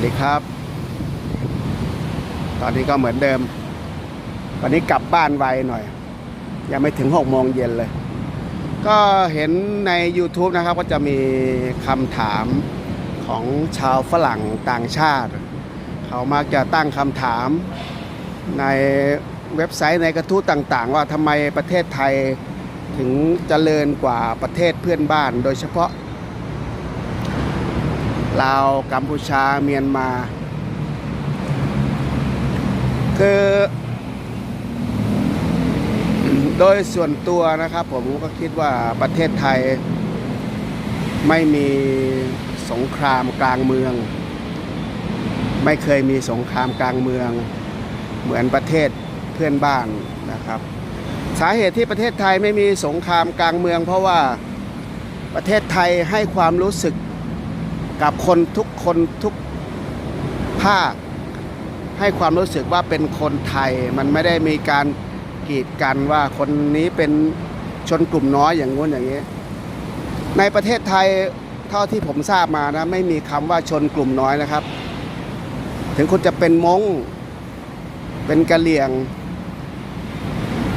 วัสดีครับ ตอนนี้ก็เหมือนเดิม วันนี้กลับบ้านไวหน่อย ยังไม่ถึงหกโมงเย็นเลย ก็เห็นใน YouTube นะครับ ก็จะมีคำถามของชาวฝรั่งต่างชาติ เขามักจะตั้งคำถามในเว็บไซต์ในกระทู้ต่าง ๆ ว่าทำไมประเทศไทยถึงเจริญกว่าประเทศเพื่อนบ้าน โดยเฉพาะ ลาวกัมพูชาเมียนมา คือโดยส่วนตัวนะครับ ผมก็คิดว่าประเทศไทยไม่มีสงครามกลางเมือง ไม่เคยมีสงครามกลางเมือง เหมือนประเทศเพื่อนบ้านนะครับ สาเหตุที่ประเทศไทยไม่มีสงครามกลางเมือง เพราะว่าประเทศไทยให้ความรู้สึก กับคนทุกคนทุกภาค ให้ความรู้สึกว่าเป็นคนไทย มันไม่ได้มีการกีดกันว่าคนนี้เป็นชนกลุ่มน้อยอย่างงู้นอย่างนี้ ในประเทศไทยเท่าที่ผมทราบมานะไม่มีคำว่าชนกลุ่มน้อยนะครับ ถึงคุณจะเป็นมงเป็นกะเหลี่ยง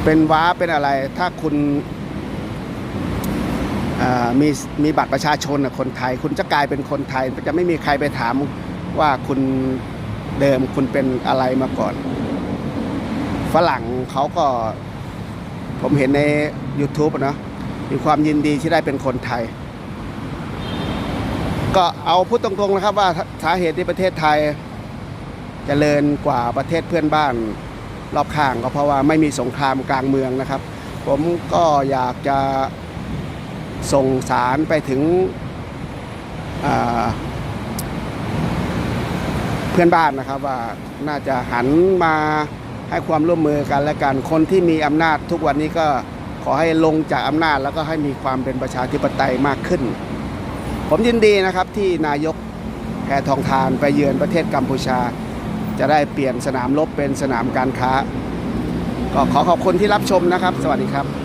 เป็นว้าเป็นอะไร ถ้าคุณ มีมีบัตรประชาชนคนไทย คุณจะกลายเป็นคนไทยจะไม่มีใครไปถามว่าคุณเดิมคุณเป็นอะไรมาก่อน ฝรั่งเขาก็ ผมเห็นใน YouTube นะมีความยินดีที่ได้เป็นคนไทย ก็เอาพูดตรงๆนะครับ ว่าสาเหตุที่ประเทศไทยจเจริญกว่าประเทศเพื่อนบ้านรอบข้างก็เพราะว่าไม่มีสงครามกลางเมืองนะครับ ผมก็อยากจะ ส่งสารไปถึงเพื่อนบ้านนะครับว่าน่าจะหันมาให้ความร่วมมือกันและกันคนที่มีอำนาจทุกวันนี้ก็ขอให้ลงจากอำนาจแล้วก็ให้มีความเป็นประชาธิปไตยมากขึ้น ผมยินดีนะครับที่นายกแพทองทานไปเยือนประเทศกัมพูชา จะได้เปลี่ยนสนามรบเป็นสนามการค้า ก็ขอขอบคุณที่รับชมนะครับ สวัสดีครับ